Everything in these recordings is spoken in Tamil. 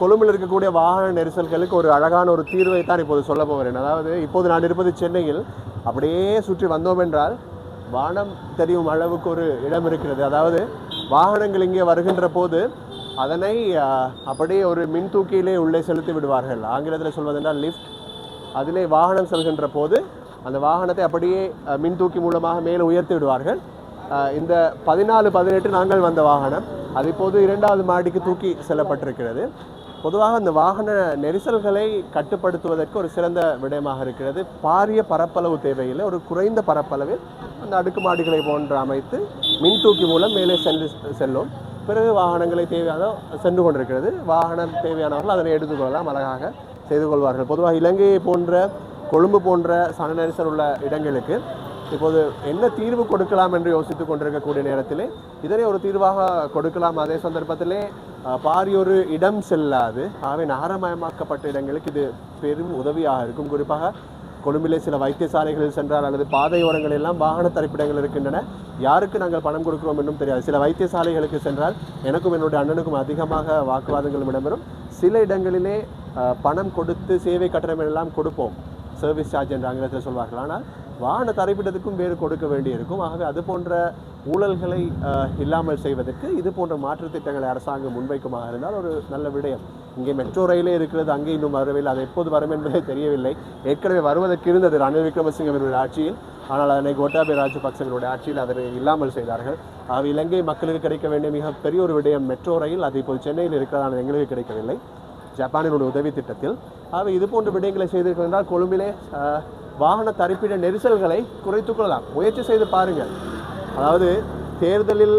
கொழும்பில் இருக்கக்கூடிய வாகன நெரிசல்களுக்கு ஒரு அழகான ஒரு தீர்வை தான் இப்போது சொல்ல போகிறேன். அதாவது இப்போது நான் இருப்பது சென்னையில். அப்படியே சுற்றி வந்தோம் என்றால் வானம் தெரியும் அளவுக்கு ஒரு இடம் இருக்கிறது. அதாவது வாகனங்கள் இங்கே வருகின்ற போது அதனை அப்படியே ஒரு மின் தூக்கியிலே உள்ளே செலுத்தி விடுவார்கள். ஆங்கிலத்தில் சொல்வதென்றால் லிஃப்ட் அதிலே வாகனம் செல்கின்ற போது அந்த வாகனத்தை அப்படியே மின் தூக்கி மூலமாக மேலே உயர்த்தி விடுவார்கள். இந்த பதினாலு பதினெட்டு நாங்கள் வந்த வாகனம். அது இப்போது இரண்டாவது மாடிக்கு தூக்கி செல்லப்பட்டிருக்கிறது. பொதுவாக அந்த வாகன நெரிசல்களை கட்டுப்படுத்துவதற்கு ஒரு சிறந்த விடயமாக இருக்கிறது. பாரிய பரப்பளவு தேவையில்லை. ஒரு குறைந்த பரப்பளவில் அந்த அடுக்குமாடிகளை போன்று அமைத்து மின் தூக்கி மூலம் மேலே சென்று செல்லும். பிறகு வாகனங்களை தேவையான சென்று கொண்டிருக்கிறது. வாகனம் தேவையானவர்கள் அதனை எடுத்துக்கொள்ளலாம் அழகாக செய்து கொள்வார்கள். பொதுவாக இலங்கையை போன்ற கொழும்பு போன்ற சன நெரிசல் உள்ள இடங்களுக்கு இப்போது என்ன தீர்வு கொடுக்கலாம் என்று யோசித்துக் கொண்டிருக்கக்கூடிய நேரத்திலே இதனை ஒரு தீர்வாக கொடுக்கலாம். அதே சந்தர்ப்பத்திலே பாரியொரு இடம் செல்லாது. ஆகவே நகரமயமாக்கப்பட்ட இடங்களுக்கு இது பெரும் உதவியாக இருக்கும். குறிப்பாக கொழும்பிலே சில வைத்தியசாலைகளில் சென்றால் அல்லது பாதையோரங்கள் எல்லாம் வாகன தரிப்பிடங்கள் இருக்கின்றன. யாருக்கு நாங்கள் பணம் கொடுக்கிறோம் என்றும் தெரியாது. சில வைத்தியசாலைகளுக்கு சென்றால் எனக்கும் என்னுடைய அண்ணனுக்கும் அதிகமாக வாக்குவாதங்களும் இடம்பெறும். சில இடங்களிலே பணம் கொடுத்து சேவை கட்டணம் எல்லாம் கொடுப்போம். சர்வீஸ் சார்ஜ் என்ற ஆங்கிலத்தில் சொல்வார்கள். ஆனால் வாகன தரைப்பிடத்துக்கும் வேறு கொடுக்க வேண்டியிருக்கும். ஆகவே அது போன்ற ஊழல்களை இல்லாமல் செய்வதற்கு இது போன்ற மாற்றுத் திட்டங்களை அரசாங்கம் முன்வைக்குமாக இருந்தால் ஒரு நல்ல விடயம். இங்கே மெட்ரோ ரயிலே இருக்கிறது அங்கே இன்னும் வரவில்லை அது எப்போது வரும் என்பதே தெரியவில்லை. ஏற்கனவே வருவதற்கு இருந்தது ரணில் விக்ரமசிங்கவர்களுடைய ஆட்சியில். ஆனால் அதனை கோட்டாபய ராஜபக்சவர்களுடைய ஆட்சியில் அதனை இல்லாமல் செய்தார்கள். ஆகவே இலங்கை மக்களுக்கு கிடைக்க வேண்டிய மிக பெரிய ஒரு விடயம் மெட்ரோ ரயில். அது இப்போது சென்னையில் இருக்கிறதான எங்களுக்கு கிடைக்கவில்லை. ஜப்பானினுடைய உதவி திட்டத்தில். ஆக இது போன்ற விடயங்களை செய்திருக்கின்றால் கொழும்பிலே வாகன தரிப்பிட நெரிசல்களை குறைத்துக்கொள்ளலாம் முயற்சி செய்து பாருங்கள். அதாவது தேர்தலில்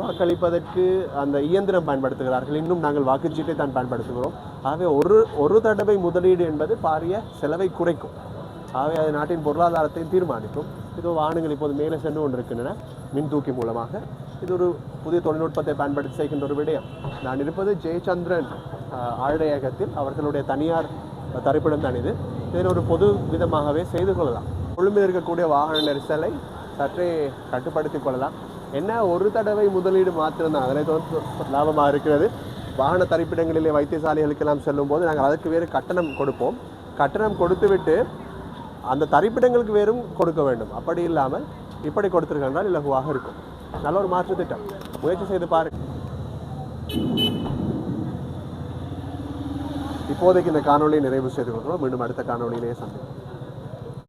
வாக்களிப்பதற்கு அந்த இயந்திரம் பயன்படுத்துகிறார்கள். இன்னும் நாங்கள் வாக்குச்சீட்டை தான் பயன்படுத்துகிறோம். ஆகவே ஒரு ஒரு தடவை முதலீடு என்பது பாரிய செலவை குறைக்கும். ஆகவே அது நாட்டின் பொருளாதாரத்தையும் தீர்மானிக்கும். இது வாகனங்கள் இப்போது மேலே சென்று கொண்டிருக்கின்றன. மின் தூக்கி மூலமாக. இது ஒரு புதிய தொழில்நுட்பத்தை பயன்படுத்தி செய்கின்ற ஒரு விடயம். நான் இருப்பது ஜெயச்சந்திரன் ஆழையகத்தில் ஆழ்டையகத்தில். அவர்களுடைய தனியார் தரிப்பிடம் தான் இது. இதில் ஒரு பொது விதமாகவே செய்து கொள்ளலாம். கொழும்பில் இருக்கக்கூடிய வாகன நெரிசலை சற்றே கட்டுப்படுத்தி கொள்ளலாம். என்ன ஒரு தடவை முதலீடு மாத்திரம்தான். அதனை தொடர்ந்து லாபமாக இருக்கிறது. வாகன தரிப்பிடங்களிலே வைத்தியசாலைகளுக்கெல்லாம் செல்லும்போது நாங்கள் அதற்கு வேறு கட்டணம் கொடுப்போம். கட்டணம் கொடுத்துவிட்டு அந்த தரிப்பிடங்களுக்கு வேறும் கொடுக்க வேண்டும். அப்படி இல்லாமல் இப்படி கொடுத்திருக்கின்றால் இலகுவாக இருக்கும். நல்ல ஒரு மாற்று திட்டம். முயற்சி செய்து பாருங்கள். இப்போதைக்கு இந்த காணொலியை நிறைவு செய்து கொள்கிறோம். மீண்டும் அடுத்த காணொளியிலேயே சந்திப்போம்.